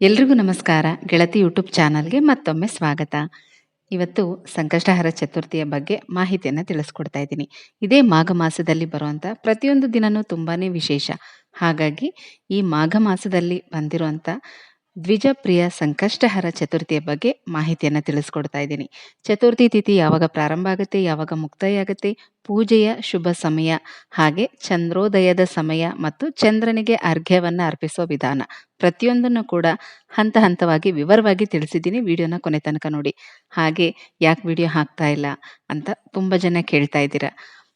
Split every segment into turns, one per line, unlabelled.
ಎಲ್ರಿಗೂ ನಮಸ್ಕಾರ. ಗೆಳತಿ ಯೂಟ್ಯೂಬ್ ಚಾನಲ್ಗೆ ಮತ್ತೊಮ್ಮೆ ಸ್ವಾಗತ. ಇವತ್ತು ಸಂಕಷ್ಟಹರ ಚತುರ್ಥಿಯ ಬಗ್ಗೆ ಮಾಹಿತಿಯನ್ನು ತಿಳಿಸ್ಕೊಡ್ತಾ ಇದ್ದೀನಿ. ಇದೇ ಮಾಘ ಮಾಸದಲ್ಲಿ ಬರುವಂಥ ಪ್ರತಿಯೊಂದು ದಿನನೂ ತುಂಬಾನೇ ವಿಶೇಷ. ಹಾಗಾಗಿ ಈ ಮಾಘ ಮಾಸದಲ್ಲಿ ಬಂದಿರುವಂಥ ದ್ವಿಜಪ್ರಿಯ ಸಂಕಷ್ಟಹರ ಚತುರ್ಥಿಯ ಬಗ್ಗೆ ಮಾಹಿತಿಯನ್ನು ತಿಳಿಸ್ಕೊಡ್ತಾ ಇದ್ದೀನಿ. ಚತುರ್ಥಿ ತಿಥಿ ಯಾವಾಗ ಪ್ರಾರಂಭ ಆಗುತ್ತೆ, ಯಾವಾಗ ಮುಕ್ತಾಯ ಆಗುತ್ತೆ ಪೂಜೆಯ ಶುಭ ಸಮಯ, ಹಾಗೆ ಚಂದ್ರೋದಯದ ಸಮಯ ಮತ್ತು ಚಂದ್ರನಿಗೆ ಅರ್ಘ್ಯವನ್ನು ಅರ್ಪಿಸೋ ವಿಧಾನ. ಪ್ರತಿಯೊಂದನ್ನು ಕೂಡ ಹಂತ ಹಂತವಾಗಿ ವಿವರವಾಗಿ ತಿಳಿಸಿದ್ದೀನಿ, ವಿಡಿಯೋನ ಕೊನೆ ತನಕ ನೋಡಿ. ಹಾಗೆ ಯಾಕೆ ವಿಡಿಯೋ ಹಾಕ್ತಾ ಇಲ್ಲ ಅಂತ ತುಂಬ ಜನ ಕೇಳ್ತಾ ಇದ್ದೀರಾ.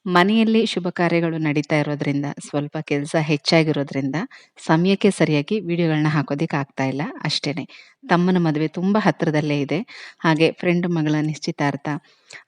ಮನೆಯಲ್ಲಿ ಶುಭ ಕಾರ್ಯಗಳು ನಡೀತಾ ಇರೋದ್ರಿಂದ, ಸ್ವಲ್ಪ ಕೆಲಸ ಹೆಚ್ಚಾಗಿರೋದ್ರಿಂದ ಸಮಯಕ್ಕೆ ಸರಿಯಾಗಿ ವಿಡಿಯೋಗಳನ್ನ ಹಾಕೋದಿಕ್ಕೆ ಆಗ್ತಾ ಇಲ್ಲ, ಅಷ್ಟೇನೆ. ತಮ್ಮನ ಮದುವೆ ತುಂಬ ಹತ್ತಿರದಲ್ಲೇ ಇದೆ. ಹಾಗೆ ಫ್ರೆಂಡ್ ಮಗಳ ನಿಶ್ಚಿತಾರ್ಥ.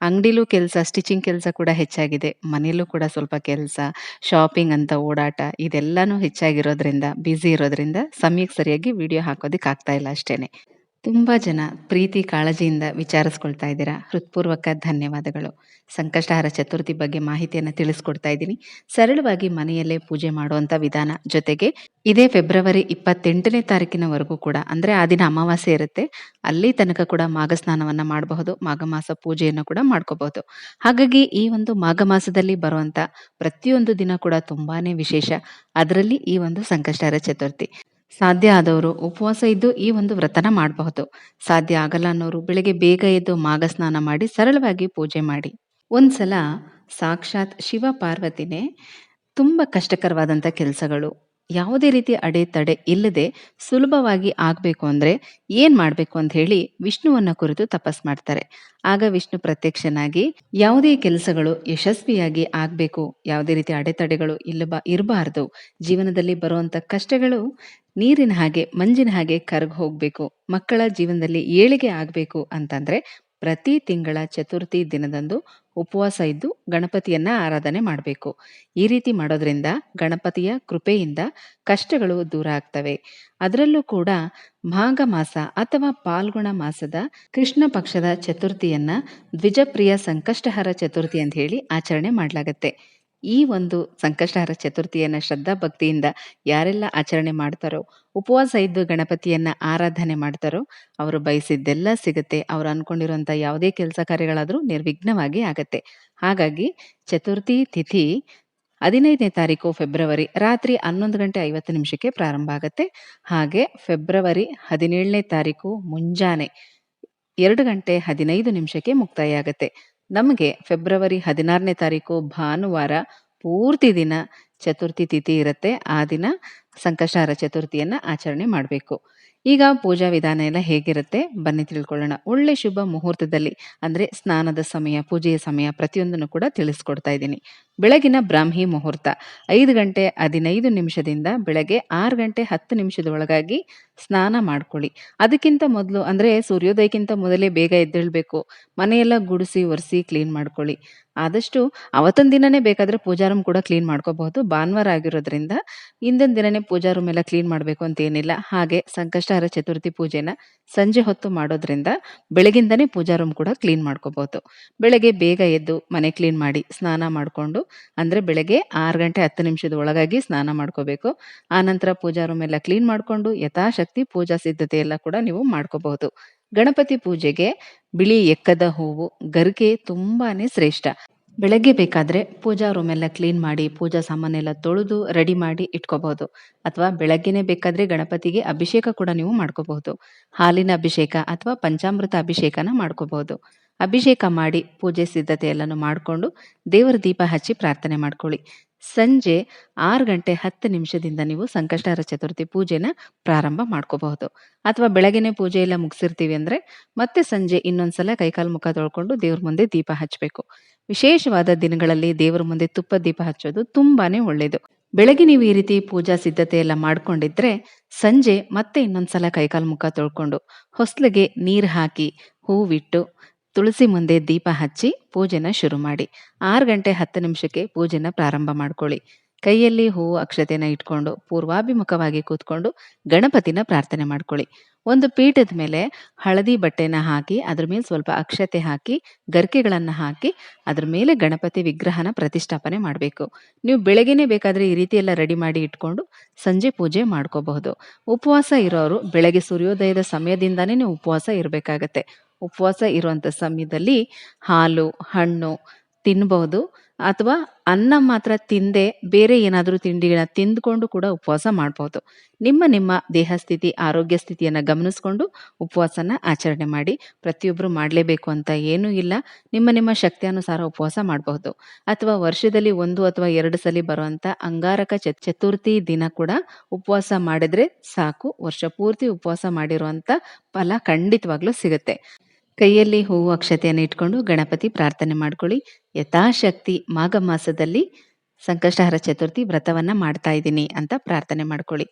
ಅಂಗಡಿಲೂ ಕೆಲಸ ಸ್ಟಿಚಿಂಗ್ ಕೆಲಸ ಕೂಡ ಹೆಚ್ಚಾಗಿದೆ. ಮನೆಯಲ್ಲೂ ಕೂಡ ಸ್ವಲ್ಪ ಕೆಲಸ ಶಾಪಿಂಗ್ ಅಂತ ಓಡಾಟ ಇದೆಲ್ಲನೂ ಹೆಚ್ಚಾಗಿರೋದ್ರಿಂದ ಬ್ಯುಸಿ ಇರೋದ್ರಿಂದ ಸಮಯಕ್ಕೆ ಸರಿಯಾಗಿ ವಿಡಿಯೋ ಹಾಕೋದಿಕ್ಕೆ ಆಗ್ತಾ ಇಲ್ಲ, ಅಷ್ಟೇನೆ. ತುಂಬ ಜನ ಪ್ರೀತಿ, ಕಾಳಜಿಯಿಂದ ವಿಚಾರಿಸ್ಕೊಳ್ತಾ ಇದ್ದೀರಾ? ಹೃತ್ಪೂರ್ವಕ ಧನ್ಯವಾದಗಳು. ಸಂಕಷ್ಟಹಾರ ಚತುರ್ಥಿ ಬಗ್ಗೆ ಮಾಹಿತಿಯನ್ನು ತಿಳಿಸ್ಕೊಡ್ತಾ ಇದ್ದೀನಿ. ಸರಳವಾಗಿ ಮನೆಯಲ್ಲೇ ಪೂಜೆ ಮಾಡುವಂಥ ವಿಧಾನ ಜೊತೆಗೆ ಇದೇ ಫೆಬ್ರವರಿ ಇಪ್ಪತ್ತೆಂಟನೇ ತಾರೀಕಿನವರೆಗೂ ಕೂಡ, ಅಂದರೆ ಆ ದಿನ ಅಮಾವಾಸ್ಯೆ ಇರುತ್ತೆ, ಅಲ್ಲಿ ತನಕ ಕೂಡ ಮಾಘ ಸ್ನಾನವನ್ನು ಮಾಡಬಹುದು ಮಾಘ ಮಾಸ ಪೂಜೆಯನ್ನು ಕೂಡ ಮಾಡ್ಕೋಬಹುದು. ಹಾಗಾಗಿ ಈ ಒಂದು ಮಾಘ ಮಾಸದಲ್ಲಿ ಬರುವಂಥ ಪ್ರತಿಯೊಂದು ದಿನ ಕೂಡ ತುಂಬಾನೇ ವಿಶೇಷ. ಅದರಲ್ಲಿ ಈ ಒಂದು ಸಂಕಷ್ಟಹಾರ ಚತುರ್ಥಿ. ಸಾಧ್ಯ ಆದವರು ಉಪವಾಸ ಇದ್ದು ಈ ಒಂದು ವ್ರತನ ಮಾಡಬಹುದು. ಸಾಧ್ಯ ಆಗಲ್ಲ ಅನ್ನೋರು ಬೆಳಿಗ್ಗೆ ಬೇಗ ಎದ್ದು ಮಾಗ ಸ್ನಾನ ಮಾಡಿ ಸರಳವಾಗಿ ಪೂಜೆ ಮಾಡಿ. ಒಂದ್ಸಲ ಸಾಕ್ಷಾತ್ ಶಿವ ಪಾರ್ವತಿನೇ ತುಂಬ ಕಷ್ಟಕರವಾದಂಥ ಕೆಲಸಗಳು. ಯಾವುದೇ ರೀತಿ ಅಡೆತಡೆ ಇಲ್ಲದೆ ಸುಲಭವಾಗಿ ಆಗಬೇಕು ಅಂದರೆ ಏನು ಮಾಡಬೇಕು ಅಂತ ಹೇಳಿ ವಿಷ್ಣುವನ್ನ ಕುರಿತು ತಪಸ್ ಮಾಡ್ತಾರೆ. ಆಗ ವಿಷ್ಣು ಪ್ರತ್ಯಕ್ಷನಾಗಿ ಯಾವುದೇ ಕೆಲಸಗಳು ಯಶಸ್ವಿಯಾಗಿ ಆಗಬೇಕು, ಯಾವುದೇ ರೀತಿ ಅಡೆತಡೆಗಳು ಇಲ್ಲ ಇರಬಾರ್ದು, ಜೀವನದಲ್ಲಿ ಬರುವಂಥ ಕಷ್ಟಗಳು ನೀರಿನ ಹಾಗೆ, ಮಂಜಿನ ಹಾಗೆ ಕರಗಿ ಹೋಗಬೇಕು, ಮಕ್ಕಳ ಜೀವನದಲ್ಲಿ ಏಳಿಗೆ ಆಗಬೇಕು ಅಂತಂದ್ರೆ ಪ್ರತಿ ತಿಂಗಳ ಚತುರ್ಥಿ ದಿನದಂದು ಉಪವಾಸ ಇದ್ದು ಗಣಪತಿಯನ್ನ ಆರಾಧನೆ ಮಾಡಬೇಕು. ಈ ರೀತಿ ಮಾಡೋದ್ರಿಂದ ಗಣಪತಿಯ ಕೃಪೆಯಿಂದ ಕಷ್ಟಗಳು ದೂರ ಆಗ್ತವೆ. ಅದರಲ್ಲೂ ಕೂಡ ಮಾಘ ಮಾಸ ಅಥವಾ ಪಾಲ್ಗುಣ ಮಾಸದ ಕೃಷ್ಣ ಪಕ್ಷದ ಚತುರ್ಥಿಯನ್ನ ದ್ವಿಜಪ್ರಿಯ ಸಂಕಷ್ಟಹರ ಚತುರ್ಥಿ ಅಂತ ಹೇಳಿ ಆಚರಣೆ ಮಾಡಲಾಗತ್ತೆ. ಈ ಒಂದು ಸಂಕಷ್ಟಹರ ಚತುರ್ಥಿಯನ್ನ ಶ್ರದ್ಧಾ ಭಕ್ತಿಯಿಂದ ಯಾರೆಲ್ಲ ಆಚರಣೆ ಮಾಡ್ತಾರೋ, ಉಪವಾಸ ಇದ್ದು ಗಣಪತಿಯನ್ನ ಆರಾಧನೆ ಮಾಡ್ತಾರೋ, ಅವರು ಬಯಸಿದ್ದೆಲ್ಲ ಸಿಗುತ್ತೆ. ಅವರು ಅಂದ್ಕೊಂಡಿರುವಂಥ ಯಾವುದೇ ಕೆಲಸ ಕಾರ್ಯಗಳಾದರೂ ನಿರ್ವಿಘ್ನವಾಗಿ ಆಗತ್ತೆ. ಹಾಗಾಗಿ ಚತುರ್ಥಿ ತಿಥಿ ಹದಿನೈದನೇ ತಾರೀಕು ಫೆಬ್ರವರಿ ರಾತ್ರಿ ಹನ್ನೊಂದು ಗಂಟೆ ಐವತ್ತು ನಿಮಿಷಕ್ಕೆ ಪ್ರಾರಂಭ ಆಗುತ್ತೆ. ಹಾಗೆ ಫೆಬ್ರವರಿ ಹದಿನೇಳನೇ ತಾರೀಕು ಮುಂಜಾನೆ ಎರಡು ಗಂಟೆ ಹದಿನೈದು ನಿಮಿಷಕ್ಕೆ ಮುಕ್ತಾಯ ಆಗುತ್ತೆ. ನಮಗೆ ಫೆಬ್ರವರಿ ಹದಿನಾರನೇ ತಾರೀಕು ಭಾನುವಾರ ಪೂರ್ತಿ ದಿನ ಚತುರ್ಥಿ ತಿಥಿ ಇರುತ್ತೆ. ಆ ದಿನ ಸಂಕಷ್ಟಾರ ಚತುರ್ಥಿಯನ್ನ ಆಚರಣೆ ಮಾಡಬೇಕು. ಈಗ ಪೂಜಾ ವಿಧಾನ ಎಲ್ಲ ಹೇಗಿರುತ್ತೆ? ಬನ್ನಿ ತಿಳ್ಕೊಳ್ಳೋಣ. ಒಳ್ಳೆ ಶುಭ ಮುಹೂರ್ತದಲ್ಲಿ, ಅಂದ್ರೆ ಸ್ನಾನದ ಸಮಯ, ಪೂಜೆಯ ಸಮಯ ಪ್ರತಿಯೊಂದನ್ನು ಕೂಡ ತಿಳಿಸ್ಕೊಡ್ತಾ ಇದ್ದೀನಿ. ಬೆಳಗಿನ ಬ್ರಾಹ್ಮಿ ಮುಹೂರ್ತ. ಐದು ಗಂಟೆ ಹದಿನೈದು ನಿಮಿಷದಿಂದ ಬೆಳಗ್ಗೆ ಆರು ಗಂಟೆ ಹತ್ತು ನಿಮಿಷದ ಒಳಗಾಗಿ ಸ್ನಾನ ಮಾಡ್ಕೊಳ್ಳಿ. ಅದಕ್ಕಿಂತ ಮೊದಲು, ಅಂದರೆ ಸೂರ್ಯೋದಯಕ್ಕಿಂತ ಮೊದಲೇ ಬೇಗ ಎದ್ದೇಳ್ಬೇಕು. ಮನೆಯೆಲ್ಲ ಗುಡಿಸಿ, ಒರೆಸಿ ಕ್ಲೀನ್ ಮಾಡ್ಕೊಳ್ಳಿ. ಆದಷ್ಟು ಅವತ್ತೊಂದು ದಿನನೇ ಬೇಕಾದರೆ ಪೂಜಾ ರೂಮ್ ಕೂಡ ಕ್ಲೀನ್ ಮಾಡ್ಕೋಬಹುದು. ಭಾನುವಾರ ಆಗಿರೋದ್ರಿಂದ ಹಿಂದಿನ ದಿನನೇ ಪೂಜಾ ರೂಮ್ ಎಲ್ಲ ಕ್ಲೀನ್ ಮಾಡಬೇಕು ಅಂತ ಏನಿಲ್ಲ. ಹಾಗೆ ಸಂಕಷ್ಟಹರ ಚತುರ್ಥಿ ಪೂಜೆನ ಸಂಜೆ ಹೊತ್ತು ಮಾಡೋದ್ರಿಂದ ಬೆಳಗಿಂದನೇ ಪೂಜಾ ರೂಮ್ ಕೂಡ ಕ್ಲೀನ್ ಮಾಡ್ಕೋಬಹುದು. ಬೆಳಗ್ಗೆ ಬೇಗ ಎದ್ದು ಮನೆ ಕ್ಲೀನ್ ಮಾಡಿ ಸ್ನಾನ ಮಾಡಿಕೊಂಡು ಅಂದ್ರೆ ಬೆಳಗ್ಗೆ ಆರು ಗಂಟೆ ಹತ್ತು ನಿಮಿಷದ ಒಳಗಾಗಿ ಸ್ನಾನ ಮಾಡ್ಕೋಬೇಕು. ಆನಂತರ ಪೂಜಾ ರೂಮ್ ಎಲ್ಲ ಕ್ಲೀನ್ ಮಾಡಿಕೊಂಡು ಯಥಾಶಕ್ತಿ ಪೂಜಾ ಸಿದ್ಧತೆ ಎಲ್ಲ ಕೂಡ ನೀವು ಮಾಡ್ಕೋಬಹುದು. ಗಣಪತಿ ಪೂಜೆಗೆ ಬಿಳಿ ಎಕ್ಕದ ಹೂವು ಗರಿಕೆ ತುಂಬಾನೇ ಶ್ರೇಷ್ಠ. ಬೆಳಗ್ಗೆ ಬೇಕಾದ್ರೆ ಪೂಜಾ ರೂಮ್ ಎಲ್ಲ ಕ್ಲೀನ್ ಮಾಡಿ, ಪೂಜಾ ಸಾಮಾನೆಲ್ಲ ತೊಳೆದು ರೆಡಿ ಮಾಡಿ ಇಟ್ಕೋಬಹುದು. ಅಥವಾ ಬೆಳಗ್ಗೆನೆ ಬೇಕಾದ್ರೆ ಗಣಪತಿಗೆ ಅಭಿಷೇಕ ಕೂಡ ನೀವು ಮಾಡ್ಕೋಬಹುದು. ಹಾಲಿನ ಅಭಿಷೇಕ ಅಥವಾ ಪಂಚಾಮೃತ ಅಭಿಷೇಕನ ಮಾಡ್ಕೋಬಹುದು. ಅಭಿಷೇಕ ಮಾಡಿ ಪೂಜೆ ಸಿದ್ಧತೆ ಎಲ್ಲಾನು ಮಾಡಿಕೊಂಡು ದೇವರ ದೀಪ ಹಚ್ಚಿ ಪ್ರಾರ್ಥನೆ ಮಾಡ್ಕೊಳ್ಳಿ. ಸಂಜೆ ಆರು ಗಂಟೆ ಹತ್ತು ನಿಮಿಷದಿಂದ ನೀವು ಸಂಕಷ್ಟಹರ ಚತುರ್ಥಿ ಪೂಜೆನ ಪ್ರಾರಂಭ ಮಾಡ್ಕೋಬಹುದು. ಅಥವಾ ಬೆಳಗ್ಗೆನೆ ಪೂಜೆ ಎಲ್ಲ ಮುಗಿಸಿರ್ತೀವಿ ಅಂದ್ರೆ ಮತ್ತೆ ಸಂಜೆ ಇನ್ನೊಂದ್ಸಲ ಕೈಕಾಲು ಮುಖ ತೊಳ್ಕೊಂಡು ದೇವ್ರ ಮುಂದೆ ದೀಪ ಹಚ್ಚಬೇಕು ವಿಶೇಷವಾದ ದಿನಗಳಲ್ಲಿ ದೇವರ ಮುಂದೆ ತುಪ್ಪ ದೀಪ ಹಚ್ಚೋದು ತುಂಬಾನೇ ಒಳ್ಳೇದು. ಬೆಳಗ್ಗೆ ನೀವು ಈ ರೀತಿ ಪೂಜಾ ಸಿದ್ಧತೆ ಎಲ್ಲ ಮಾಡ್ಕೊಂಡಿದ್ರೆ ಸಂಜೆ ಮತ್ತೆ ಇನ್ನೊಂದ್ಸಲ ಕೈಕಾಲು ಮುಖ ತೊಳ್ಕೊಂಡು ಹೊಸ್ಲಿಗೆ ನೀರು ಹಾಕಿ ಹೂವಿಟ್ಟು ತುಳಸಿ ಮುಂದೆ ದೀಪ ಹಚ್ಚಿ ಪೂಜೆನ ಶುರು ಮಾಡಿ. ಆರು ಗಂಟೆ ಹತ್ತು ನಿಮಿಷಕ್ಕೆ ಪೂಜೆನ ಪ್ರಾರಂಭ ಮಾಡ್ಕೊಳ್ಳಿ. ಕೈಯಲ್ಲಿ ಹೂವು ಅಕ್ಷತೆನ ಇಟ್ಕೊಂಡು ಪೂರ್ವಾಭಿಮುಖವಾಗಿ ಕೂತ್ಕೊಂಡು ಗಣಪತಿನ ಪ್ರಾರ್ಥನೆ ಮಾಡ್ಕೊಳ್ಳಿ. ಒಂದು ಪೀಠದ ಮೇಲೆ ಹಳದಿ ಬಟ್ಟೆನ ಹಾಕಿ, ಅದ್ರ ಮೇಲೆ ಸ್ವಲ್ಪ ಅಕ್ಷತೆ ಹಾಕಿ, ಗರ್ಕೆಗಳನ್ನು ಹಾಕಿ, ಅದ್ರ ಮೇಲೆ ಗಣಪತಿ ವಿಗ್ರಹನ ಪ್ರತಿಷ್ಠಾಪನೆ ಮಾಡಬೇಕು. ನೀವು ಬೆಳಗ್ಗೆನೆ ಬೇಕಾದರೆ ಈ ರೀತಿ ಎಲ್ಲ ರೆಡಿ ಮಾಡಿ ಇಟ್ಕೊಂಡು ಸಂಜೆ ಪೂಜೆ ಮಾಡ್ಕೋಬಹುದು. ಉಪವಾಸ ಇರೋರು ಬೆಳಗ್ಗೆ ಸೂರ್ಯೋದಯದ ಸಮಯದಿಂದಾನೇ ನೀವು ಉಪವಾಸ ಇರಬೇಕಾಗತ್ತೆ. ಉಪವಾಸ ಇರುವಂಥ ಸಮಯದಲ್ಲಿ ಹಾಲು, ಹಣ್ಣು ತಿನ್ಬಹುದು. ಅಥವಾ ಅನ್ನ ಮಾತ್ರ ತಿಂದೆ ಬೇರೆ ಏನಾದರೂ ತಿಂಡಿಗಳನ್ನ ತಿಂದ್ಕೊಂಡು ಕೂಡ ಉಪವಾಸ ಮಾಡ್ಬೋದು ನಿಮ್ಮ ನಿಮ್ಮ ದೇಹ ಸ್ಥಿತಿ, ಆರೋಗ್ಯ ಸ್ಥಿತಿಯನ್ನು ಗಮನಿಸ್ಕೊಂಡು ಉಪವಾಸನ ಆಚರಣೆ ಮಾಡಿ. ಪ್ರತಿಯೊಬ್ಬರು ಮಾಡಲೇಬೇಕು ಅಂತ ಏನೂ ಇಲ್ಲ. ನಿಮ್ಮ ನಿಮ್ಮ ಶಕ್ತಿಯಾನುಸಾರ ಉಪವಾಸ ಮಾಡಬಹುದು. ಅಥವಾ ವರ್ಷದಲ್ಲಿ ಒಂದು ಅಥವಾ ಎರಡು ಸಲ ಬರುವಂಥ ಅಂಗಾರಕ ಚತ್, ಚತುರ್ಥಿ ದಿನ ಕೂಡ ಉಪವಾಸ ಮಾಡಿದ್ರೆ ಸಾಕು. ವರ್ಷ ಪೂರ್ತಿ ಉಪವಾಸ ಮಾಡಿರುವಂಥ ಫಲ ಖಂಡಿತವಾಗ್ಲೂ ಸಿಗುತ್ತೆ. ಕೈಯಲ್ಲಿ ಹೂವು ಅಕ್ಷತೆಯನ್ನು ಇಟ್ಕೊಂಡು ಗಣಪತಿ ಪ್ರಾರ್ಥನೆ ಮಾಡ್ಕೊಳ್ಳಿ. ಯಥಾಶಕ್ತಿ ಮಾಘ ಮಾಸದಲ್ಲಿ ಸಂಕಷ್ಟಹರ ಚತುರ್ಥಿ ವ್ರತವನ್ನ ಮಾಡ್ತಾ ಇದ್ದೀನಿ ಅಂತ ಪ್ರಾರ್ಥನೆ ಮಾಡ್ಕೊಳ್ಳಿ.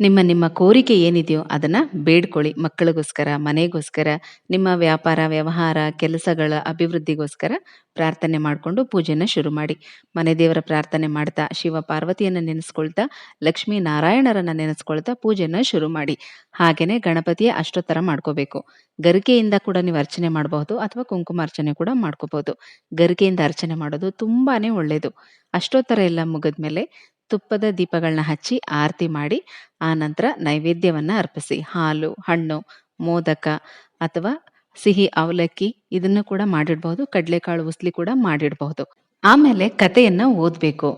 ನಿಮ್ಮ ನಿಮ್ಮ ಕೋರಿಕೆ ಏನಿದೆಯೋ ಅದನ್ನ ಬೇಡ್ಕೊಳ್ಳಿ. ಮಕ್ಕಳಿಗೋಸ್ಕರ, ಮನೆಗೋಸ್ಕರ, ನಿಮ್ಮ ವ್ಯಾಪಾರ, ವ್ಯವಹಾರ, ಕೆಲಸಗಳ ಅಭಿವೃದ್ಧಿಗೋಸ್ಕರ ಪ್ರಾರ್ಥನೆ ಮಾಡಿಕೊಂಡು ಪೂಜೆನ ಶುರು ಮಾಡಿ. ಮನೆ ದೇವರ ಪ್ರಾರ್ಥನೆ ಮಾಡ್ತಾ, ಶಿವ ಪಾರ್ವತಿಯನ್ನು ನೆನೆಸ್ಕೊಳ್ತಾ, ಲಕ್ಷ್ಮೀ ನಾರಾಯಣರನ್ನ ನೆನೆಸ್ಕೊಳ್ತಾ ಪೂಜೆನ ಶುರು ಮಾಡಿ. ಹಾಗೆಯೇ ಗಣಪತಿಯ ಅಷ್ಟೋತ್ತರ ಮಾಡ್ಕೋಬೇಕು. ಗರಿಕೆಯಿಂದ ಕೂಡ ನೀವು ಅರ್ಚನೆ ಮಾಡಬಹುದು ಅಥವಾ ಕುಂಕುಮ ಅರ್ಚನೆ ಕೂಡ ಮಾಡ್ಕೋಬಹುದು. ಗರಿಕೆಯಿಂದ ಅರ್ಚನೆ ಮಾಡೋದು ತುಂಬಾನೇ ಒಳ್ಳೆಯದು ಅಷ್ಟೋತ್ತರ ಎಲ್ಲ ಮುಗಿದ್ಮೇಲೆ ತುಪ್ಪದ ದೀಪಗಳನ್ನ ಹಚ್ಚಿ ಆರತಿ ಮಾಡಿ, ಆ ನಂತರ ನೈವೇದ್ಯವನ್ನ ಅರ್ಪಿಸಿ. ಹಾಲು, ಹಣ್ಣು, ಮೋದಕ ಅಥವಾ ಸಿಹಿ ಅವಲಕ್ಕಿ ಇದನ್ನು ಕೂಡ ಮಾಡಿಡಬಹುದು. ಕಡಲೆಕಾಳು ಉಸ್ಲಿ ಕೂಡ ಮಾಡಿಡಬಹುದು. ಆಮೇಲೆ ಕಥೆಯನ್ನ ಓದಬೇಕು.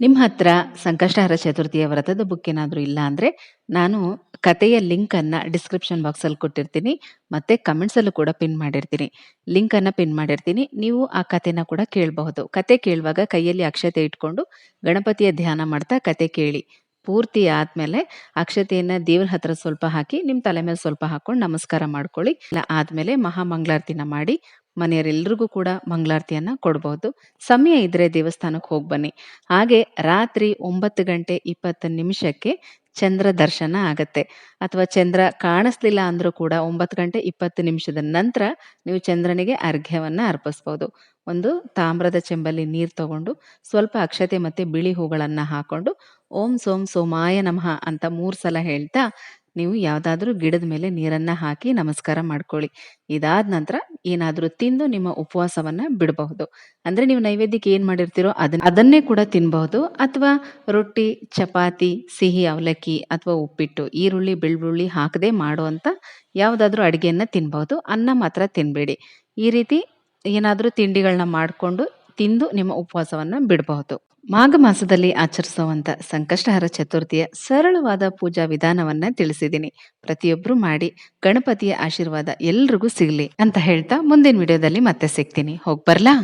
ನಿಮ್ಮ ಹತ್ರ ಸಂಕಷ್ಟಹರ ಚತುರ್ಥಿಯ ವ್ರತದ ಬುಕ್ ಏನಾದರೂ ಇಲ್ಲ ಅಂದರೆ ನಾನು ಕಥೆಯ ಅನ್ನ ಡಿಸ್ಕ್ರಿಪ್ಷನ್ ಬಾಕ್ಸಲ್ಲಿ ಕೊಟ್ಟಿರ್ತೀನಿ. ಮತ್ತು ಕಮೆಂಟ್ಸಲ್ಲೂ ಕೂಡ ಪಿನ್ ಮಾಡಿರ್ತೀನಿ. ಲಿಂಕನ್ನು ಪಿನ್ ಮಾಡಿರ್ತೀನಿ. ನೀವು ಆ ಕಥೆನ ಕೂಡ ಕೇಳಬಹುದು. ಕತೆ ಕೇಳುವಾಗ ಕೈಯಲ್ಲಿ ಅಕ್ಷತೆ ಇಟ್ಕೊಂಡು ಗಣಪತಿಯ ಧ್ಯಾನ ಮಾಡ್ತಾ ಕತೆ ಕೇಳಿ. ಪೂರ್ತಿ ಆದ್ಮೇಲೆ ಅಕ್ಷತೆಯನ್ನ ದೇವ್ರ ಹತ್ರ ಸ್ವಲ್ಪ ಹಾಕಿ ನಿಮ್ಮ ತಲೆ ಮೇಲೆ ಸ್ವಲ್ಪ ಹಾಕೊಂಡು ನಮಸ್ಕಾರ ಮಾಡ್ಕೊಳ್ಳಿ. ಆದ್ಮೇಲೆ ಮಹಾಮಂಗಳಾರತಿನ ಮಾಡಿ ಮನೆಯವರೆಲ್ಲರಿಗೂ ಕೂಡ ಮಂಗಳಾರತಿಯನ್ನ ಕೊಡಬಹುದು. ಸಮಯ ಇದ್ರೆ ದೇವಸ್ಥಾನಕ್ಕೆ ಹೋಗಿ ಬನ್ನಿ. ಹಾಗೆ ರಾತ್ರಿ ಒಂಬತ್ತು ಗಂಟೆ ಇಪ್ಪತ್ತು ನಿಮಿಷಕ್ಕೆ ಚಂದ್ರ ದರ್ಶನ ಆಗತ್ತೆ. ಅಥವಾ ಚಂದ್ರ ಕಾಣಿಸ್ಲಿಲ್ಲ ಅಂದ್ರೂ ಕೂಡ ಒಂಬತ್ತು ಗಂಟೆ ಇಪ್ಪತ್ತು ನಿಮಿಷದ ನಂತರ ನೀವು ಚಂದ್ರನಿಗೆ ಅರ್ಘ್ಯವನ್ನ ಅರ್ಪಿಸ್ಬೋದು. ಒಂದು ತಾಮ್ರದ ಚೆಂಬಲ್ಲಿ ನೀರು ತಗೊಂಡು ಸ್ವಲ್ಪ ಅಕ್ಷತೆ ಮತ್ತೆ ಬಿಳಿ ಹೂಗಳನ್ನು ಹಾಕೊಂಡು ಓಂ ಸೋಂ ಸೋಮಾಯ ನಮಃ ಅಂತ ಮೂರು ಸಲ ಹೇಳ್ತಾ ನೀವು ಯಾವುದಾದ್ರೂ ಗಿಡದ ಮೇಲೆ ನೀರನ್ನ ಹಾಕಿ ನಮಸ್ಕಾರ ಮಾಡ್ಕೊಳ್ಳಿ. ಇದಾದ ನಂತರ ಏನಾದರೂ ತಿಂದು ನಿಮ್ಮ ಉಪವಾಸವನ್ನ ಬಿಡಬಹುದು. ಅಂದ್ರೆ ನೀವು ನೈವೇದ್ಯಕ್ಕೆ ಏನ್ ಮಾಡಿರ್ತೀರೋ ಅದನ್ನ ಅದನ್ನೇ ಕೂಡ ತಿನ್ಬಹುದು. ಅಥವಾ ರೊಟ್ಟಿ, ಚಪಾತಿ, ಸಿಹಿ, ಅವಲಕ್ಕಿ ಅಥವಾ ಉಪ್ಪಿಟ್ಟು, ಈರುಳ್ಳಿ, ಬೆಳ್ಳುಳ್ಳಿ ಹಾಕದೆ ಮಾಡುವಂತ ಯಾವುದಾದ್ರೂ ಅಡಿಗೆಯನ್ನ ತಿನ್ಬಹುದು. ಅನ್ನ ಮಾತ್ರ ತಿನ್ಬೇಡಿ. ಈ ರೀತಿ ಏನಾದರೂ ತಿಂಡಿಗಳನ್ನ ಮಾಡಿಕೊಂಡು ತಿಂದು ನಿಮ್ಮ ಉಪವಾಸವನ್ನ ಬಿಡಬಹುದು. ಮಾಘ ಮಾಸದಲ್ಲಿ ಆಚರಿಸುವಂತ ಸಂಕಷ್ಟಹರ ಚತುರ್ಥಿಯ ಸರಳವಾದ ಪೂಜಾ ವಿಧಾನವನ್ನ ತಿಳಿಸಿದ್ದೀನಿ. ಪ್ರತಿಯೊಬ್ರು ಮಾಡಿ ಗಣಪತಿಯ ಆಶೀರ್ವಾದ ಎಲ್ರಿಗೂ ಸಿಗ್ಲಿ ಅಂತ ಹೇಳ್ತಾ ಮುಂದಿನ ವಿಡಿಯೋದಲ್ಲಿ ಮತ್ತೆ ಸಿಗ್ತೀನಿ. ಹೋಗ್ ಬರ್ಲಾ?